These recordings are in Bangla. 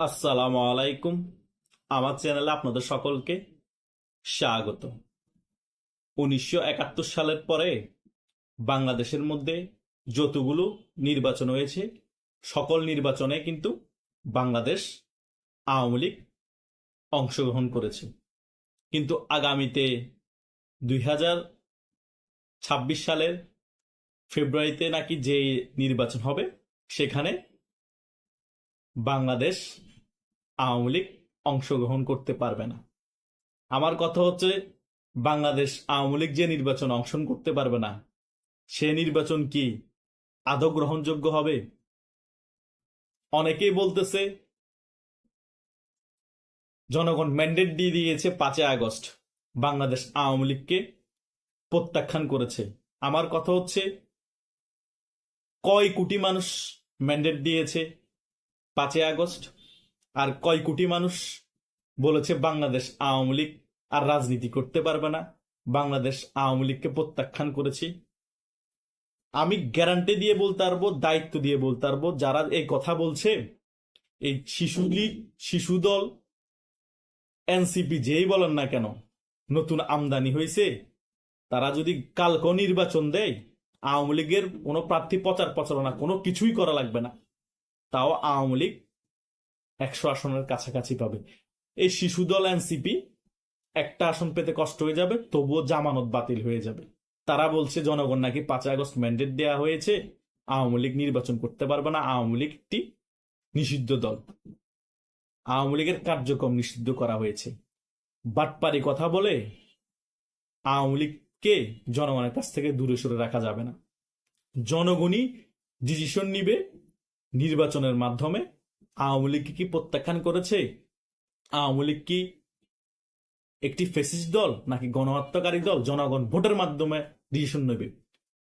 আসসালামু আলাইকুম। আমার চ্যানেলে আপনাদের সকলকে স্বাগত। উনিশশো একাত্তর সালের পরে বাংলাদেশের মধ্যে যতগুলো নির্বাচন হয়েছে, সকল নির্বাচনে কিন্তু বাংলাদেশ আওয়ামী লীগ অংশগ্রহণ করেছে। কিন্তু আগামীতে দুই হাজার ছাব্বিশ সালের ফেব্রুয়ারিতে নাকি যে নির্বাচন হবে, সেখানে বাংলাদেশ আওয়ামী লীগ অংশগ্রহণ করতে পারবে না। আমার কথা হচ্ছে, বাংলাদেশ আওয়ামী লীগ যে নির্বাচন অংশগ্রহণ করতে পারবে না, সে নির্বাচন কি আদৌ গ্রহণযোগ্য হবে? অনেকেই বলতেছে, জনগণ ম্যান্ডেট দিয়ে দিয়েছে পাঁচই আগস্ট, বাংলাদেশ আওয়ামী লীগকে প্রত্যাখ্যান করেছে। আমার কথা হচ্ছে, কয় কোটি মানুষ ম্যান্ডেট দিয়েছে পাঁচই আগস্ট? আর কয় কোটি মানুষ বলেছে বাংলাদেশ আওয়ামী লীগ আর রাজনীতি করতে পারবে না। বাংলাদেশ আওয়ামী লীগকে প্রত্যাখ্যান করেছি। আমি গ্যারান্টি দিয়ে বলতে পারব, দায়িত্ব দিয়ে বলতে পারব, যারা এই কথা বলছে, এই শিশু লীগ, শিশু দল, এনসিপি যেই বলেন না কেন, নতুন আমদানি হয়েছে, তারা যদি কালকে নির্বাচন দেয়, আওয়ামী লীগের কোনো প্রার্থী প্রচার প্রচারণা কোনো কিছুই করা লাগবে না। তাও আওয়ামী লীগ একশো আসনের কাছাকাছি পাবে। এই শিশু দল এনসিপি একটা আসন পেতে কষ্ট হয়ে যাবে, তবুও জামানত বাতিল হয়ে যাবে। তারা বলছে, জনগণ নাকি পাঁচই আগস্ট ম্যান্ডেট দেওয়া হয়েছে, আওয়ামী লীগ নির্বাচন করতে পারবে না, আওয়ামী লীগ একটি নিষিদ্ধ দল। আওয়ামী লীগের কার্যক্রম নিষিদ্ধ করা হয়েছে। বাটপারি কথা বলে, আওয়ামী লীগকে জনগণের কাছ থেকে দূরে সরে রাখা যাবে না। জনগণই ডিসিশন নিবে নির্বাচনের মাধ্যমে আওয়ামী লীগ কি প্রত্যাখ্যান করেছে? আওয়ামী লীগ কি একটি ফেসিস্ট দল নাকি গণহত্যাকারী দল? জনগণ ভোটের মাধ্যমে ডিসিশন নেবে।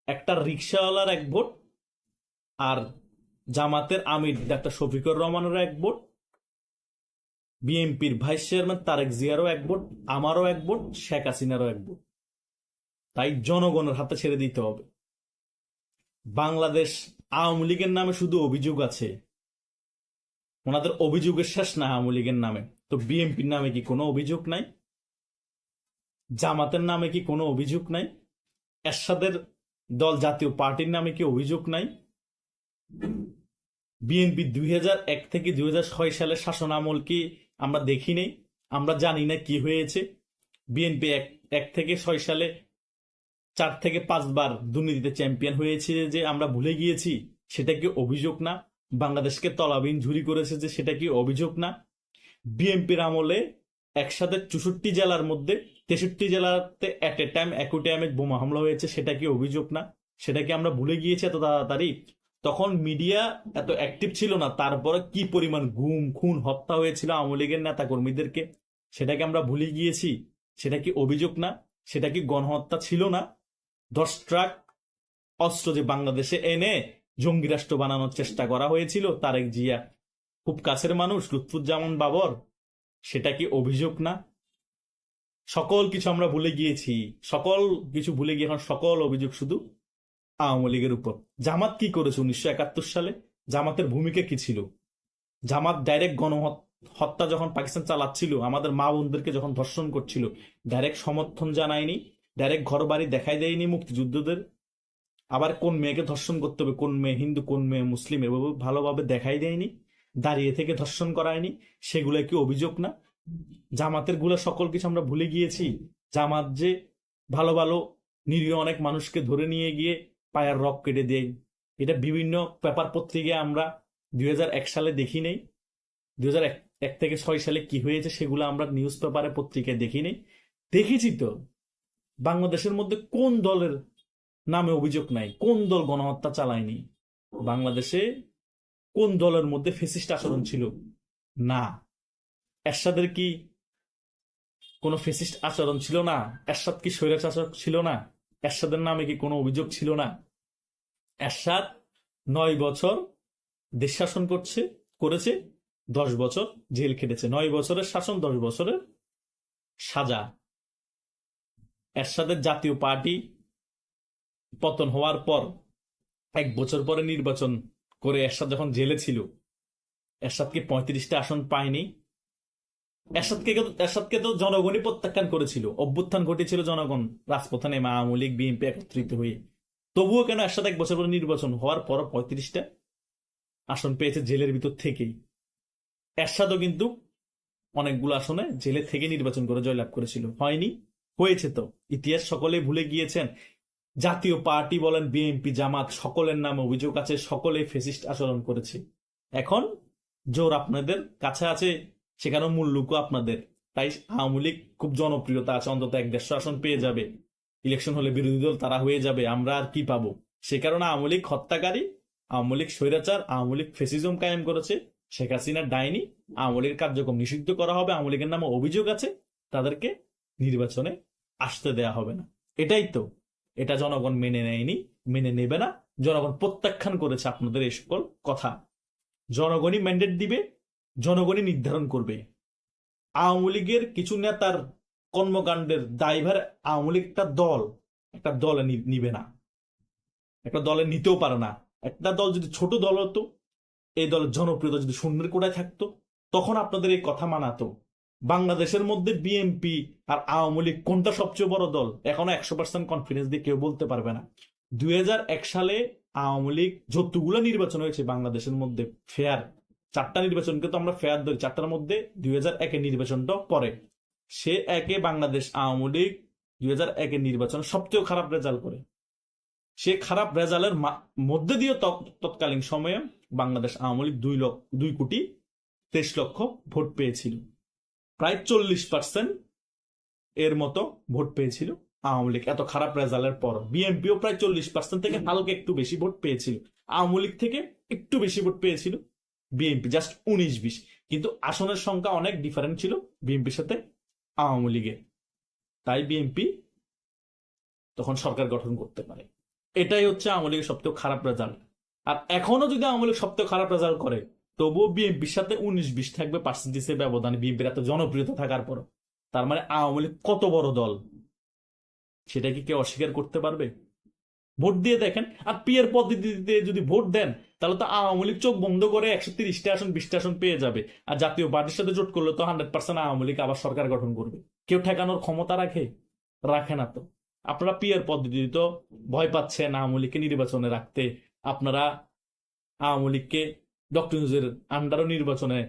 একটা রিক্সাওয়ালার এক ভোট আর জামাতের আমির ডাক্তার শফিকুর রহমানের এক ভোট। বিএনপির ভাইস চেয়ারম্যান তারেক জিয়ারও এক ভোট, আমারও এক ভোট, শেখ হাসিনারও এক ভোট। তাই জনগণের হাতে ছেড়ে দিতে হবে। বাংলাদেশ আওয়ামী লীগের নামে শুধু অভিযোগ আছে ওনাদের অভিযোগের শেষ না আওয়ামী লীগের নামে। তো বিএনপির নামে কি কোনো অভিযোগ নাই? জামাতের নামে কি কোনো অভিযোগ নাই? এরশাদের দল জাতীয় পার্টির নামে কি অভিযোগ নাই? বিএনপি দুই এক থেকে দুই সালের শাসন আমল কি আমরা দেখি নেই? আমরা জানি না কি হয়েছে। বিএনপি এক এক থেকে ছয় সালে চার থেকে পাঁচবার দুর্নীতিতে চ্যাম্পিয়ন হয়েছে যে আমরা ভুলে গিয়েছি, সেটা কি অভিযোগ না? বাংলাদেশকে তলাবিন ঝুরি করেছে যে সেটা কি অভিযোগ না? বিএনপির আমলে একসাথে চৌষট্টি জেলার মধ্যে তেষট্টি জেলাতে অ্যাট এ টাইম একই টাইমে বোমা হামলা হয়েছে, সেটা কি অভিযোগ না? সেটা কি আমরা ভুলে গিয়েছি এত তাড়াতাড়ি? তখন মিডিয়া এত অ্যাক্টিভ ছিল না, তারপরে কি পরিমাণ গুম, খুন, হত্যা হয়েছিল আওয়ামী লীগের নেতা কর্মীদেরকে সেটাকে আমরা ভুলে গিয়েছি? সেটা কি অভিযোগ না? সেটা কি গণহত্যা ছিল না? দশ ট্রাক অস্ত্র যে বাংলাদেশে এনে জঙ্গি রাষ্ট্র বানানোর চেষ্টা করা হয়েছিল। তারেক জিয়া খুব কাছের মানুষ, লুৎফুজ্জামান বাবর। সেটা কি অভিযোগ না? সকল কিছু আমরা ভুলে গিয়েছি। সকল কিছু ভুলে গিয়ে এখন সকল অভিযোগ শুধু আওয়ামী লীগের উপর। জামাত কি করেছে উনিশশো একাত্তর সালে? জামাতের ভূমিকা কি ছিল? জামাত ডাইরেক্ট গণহত্যা যখন পাকিস্তান চালাচ্ছিল, আমাদের মা বোনদেরকে যখন ধর্ষণ করছিল, ডাইরেক্ট সমর্থন জানায়নি, ডাইরেক্ট ঘর বাড়ি দেখাই দেয়নি মুক্তিযুদ্ধদের। আবার কোন মেয়েকে ধর্ষণ করতে হবে, কোন মেয়ে হিন্দু, কোন মেয়ে মুসলিম, এভাবে ভালোভাবে দেখাই দেয়নি, দাঁড়িয়ে থেকে ধর্ষণ করায়নি, সেগুলো কি অভিযোগ না? জামাতেরগুলা সকল কিছু আমরা ভুলে গিয়েছি। জামাত যে ভালো ভালো নিরীহ অনেক মানুষকে ধরে নিয়ে গিয়ে পায়ের রক কেটে দেয়। এটা বিভিন্ন পেপার পত্রিকায় আমরা দুই হাজার এক সালে দেখি নেই। দুই এক থেকে ছয় সালে কি হয়েছে সেগুলো আমরা নিউজ পেপারে, পত্রিকায় দেখি নেই। দেখেছি তো। বাংলাদেশের মধ্যে কোন দলের নামে অভিযোগ নাই। কোন দল গণহত্যা চালায়নি? বাংলাদেশে কোন দলের মধ্যে ফেসিস্ট আচরণ ছিল? না। এরশাদের কি কোনো ফেসিস্ট আচরণ ছিল না? এরশাদ কি স্বৈরাচার ছিল না? এরশাদের নামে কি কোনো অভিযোগ ছিল না? এরশাদ নয় বছর দেশ শাসন করছে, করেছে, দশ বছর জেল খেটেছে। নয় বছরের শাসন, দশ বছরের সাজা। এরশাদের জাতীয় পার্টি পতন হওয়ার পর এক বছর পরে নির্বাচন করে এরশাদ যখন জেলে ছিল, এরশাদকে পঁয়ত্রিশটা আসন পায়নি। এরশাদকে এরশাদকে তো জনগণই প্রত্যাখ্যান করেছিল। অভ্যুত্থান ঘটেছিল জনগণ, রাজপথে নেমে আওয়ামী লীগ, বিএনপি একত্রিত হয়ে। তবুও কেন এরশাদ এক বছর পরে নির্বাচন হওয়ার পর পঁয়ত্রিশটা আসন পেয়েছে জেলের ভিতর থেকেই? এরশাদও কিন্তু অনেকগুলো আসনে জেলে থেকে নির্বাচন করে জয়লাভ করেছিল। হয়নি, হয়েছে তো। ইতিহাস সকলে ভুলে গিয়েছেন। জাতীয় পার্টি বলেন বিএনপি, জামাত, সকলের নামে অভিযোগ আছে সকলে ফেসিস্ট আচরণ করেছে। এখন জোর আপনাদের কাছে আছে, সেখানেও মূল্যকও আপনাদের। তাই আওয়ামী লীগ খুব জনপ্রিয়তা আছে, অন্তত এক দেড়শো আসন পেয়ে যাবে। ইলেকশন হলে বিরোধী দল তারা হয়ে যাবে, আমরা আর কি পাবো? সে কারণে আওয়ামী লীগ হত্যাকারী, আওয়ামী লীগ স্বৈরাচার, আওয়ামী লীগ ফেসিজম কায়েম করেছে। শেখ হাসিনার ডাইনি, আওয়ামী লীগের কার্যক্রম নিষিদ্ধ করা হবে, আওয়ামী লীগের নামে অভিযোগ আছে, তাদেরকে নির্বাচনে আসতে দেয়া হবে না। এটাই তো। এটা জনগণ মেনে নেয়নি, মেনে নেবে না। জনগণ প্রত্যাখ্যান করেছে আপনাদের এই সকল কথা। জনগণই ম্যান্ডেট দিবে, জনগণই নির্ধারণ করবে। আওয়ামী লীগের কিছু নেতার কর্মকাণ্ডের দায়ভার আওয়ামী লীগ একটা দল, একটা দলে নিবে না। একটা দলে নিতেও পারে না। একটা দল যদি ছোট দল হতো, এই দলের জনপ্রিয়তা যদি শূন্যের কোটায় থাকতো, তখন আপনাদের এই কথা মানাতো। বাংলাদেশের মধ্যে বিএনপি আর আওয়ামী লীগ কোনটা সবচেয়ে বড় দল? এখনও একশো পার্সেন্ট কনফিডেন্স দিয়ে কেউ বলতে পারবে না। দুই হাজার এক সালে আওয়ামী লীগ যতগুলো নির্বাচন হয়েছে বাংলাদেশের মধ্যে ফেয়ার চারটা নির্বাচনকে তো আমরা ফেয়ার ধরি, চারটার মধ্যে দুই হাজার একের নির্বাচনটা পরে। সে একে বাংলাদেশ আওয়ামী লীগ দুই হাজার একের নির্বাচন সবচেয়ে খারাপ রেজাল্ট করে। সে খারাপ রেজাল্টের মধ্যে দিয়ে তৎ- তৎকালীন সময়ে বাংলাদেশ আওয়ামী লীগ দুই লক্ষ, দুই কোটি তেইশ লক্ষ ভোট পেয়েছিল। প্রায় চল্লিশ পার্সেন্ট এর মতো ভোট পেয়েছিল আওয়ামী লীগ। এত খারাপ রেজাল্টের পর বিএনপিও প্রায় চল্লিশ পার্সেন্ট থেকে হালকা একটু বেশি ভোট পেয়েছিল। আওয়ামী লীগ থেকে একটু বেশি ভোট পেয়েছিল বিএনপি জাস্ট উনিশ বিশ কিন্তু আসনের সংখ্যা অনেক ডিফারেন্ট ছিল বিএনপির সাথে আওয়ামী লীগের। তাই বিএনপি তখন সরকার গঠন করতে পারে। এটাই হচ্ছে আওয়ামী লীগের সবথেকে খারাপ রেজাল্ট আর এখনও যদি আওয়ামী লীগ সবথেকে খারাপ রেজাল্ট করে তবুও বিএনপির সাথে উনিশ বিশ থাকবে পার্সেন্টেজের ব্যবধানে, বিএনপির এত জনপ্রিয়তা থাকার পর তার মানে আওয়ামী লীগ কত বড় দল? সেটা কি কেউ অস্বীকার করতে পারবে? ভোট দিয়ে দেখেন, আর পিয়ের পদ্ধতিতে যদি ভোট দেন, তাহলে তো আওয়ামী লীগ চোখ বন্ধ করে একশো তিরিশটা আসন, বিশটা আসন পেয়ে যাবে। আর জাতীয় পার্টির সাথে জোট করলে তো হান্ড্রেড পার্সেন্ট আওয়ামী লীগ আবার সরকার গঠন করবে। কেউ ঠেকানোর ক্ষমতা রাখে? রাখে না তো। আপনারা পিয়ার পদ্ধতি তো ভয় পাচ্ছেন আওয়ামী লীগকে নির্বাচনে রাখতে। আপনারা আওয়ামী লীগকে ডক্টর ইউজের আন্ডারও নির্বাচনে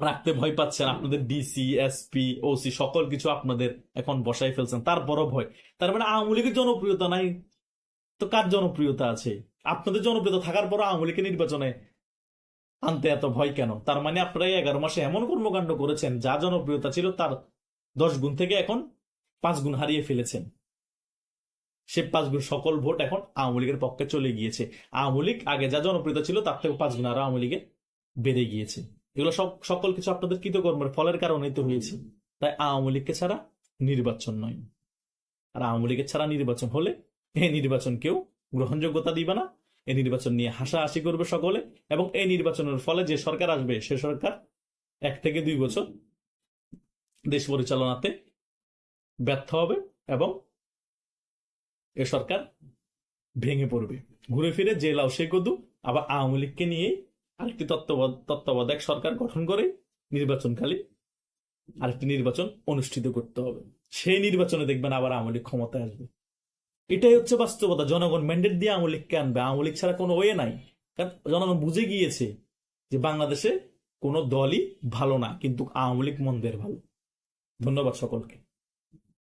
রাখতে ভয় পাচ্ছেন আপনাদের ডিসি এসপি ওসি সকল কিছু আপনাদের এখন বসাই ফেলছেন। তারপরও ভয়। তার মানে আওয়ামী লীগের জনপ্রিয়তা নাই। তো কার জনপ্রিয়তা আছে? আপনাদের জনপ্রিয়তা থাকার পর আওয়ামী লীগের নির্বাচনে আনতে এত ভয় কেন? তার মানে আপনারা এগারো মাসে এমন কর্মকাণ্ড করেছেন, যা জনপ্রিয়তা ছিল তার দশ গুণ থেকে এখন পাঁচ গুণ হারিয়ে ফেলেছেন। সে পাঁচ গুণ সকল ভোট এখন আওয়ামী লীগের পক্ষে চলে গিয়েছে। আওয়ামী লীগ আগে যা জনপ্রিয়তা ছিল, তার থেকে পাঁচ গুণ আরও আওয়ামী লীগে বেড়ে গিয়েছে। এগুলো সব সকল কিছু আপনাদের কৃতকর্মের ফলের কারণেই তো হয়েছে। তাই আওয়ামী লীগকে ছাড়া নির্বাচন নয়। আর আওয়ামী লীগের ছাড়া নির্বাচন হলে এই নির্বাচন কেউ গ্রহণযোগ্যতা দিবে না। এই নির্বাচন নিয়ে হাসাহাসি করবে সকলে এবং এই নির্বাচনের ফলে যে সরকার আসবে, সে সরকার এক থেকে দুই বছর দেশ পরিচালনাতে ব্যর্থ হবে এবং এ সরকার ভেঙে পড়বে। ঘুরে ফিরে যে লাউ সে কদু, আবার আওয়ামী লীগকে নিয়ে আরেকটি তত্ত্বাবধ তত্ত্বাবধায়ক সরকার গঠন করে নির্বাচনকালে আরেকটি নির্বাচন অনুষ্ঠিত করতে হবে। সেই নির্বাচনে দেখবেন আবার আওয়ামী লীগ ক্ষমতায় আসবে। এটাই হচ্ছে বাস্তবতা। জনগণ ম্যান্ডেট দিয়ে আওয়ামী লীগকে আনবে। আওয়ামী লীগ ছাড়া কোনো ওয়ে নাই। কারণ জনগণ বুঝে গিয়েছে যে বাংলাদেশে কোনো দলই ভালো না, কিন্তু আওয়ামী লীগ মন্দের ভালো। ধন্যবাদ সকলকে।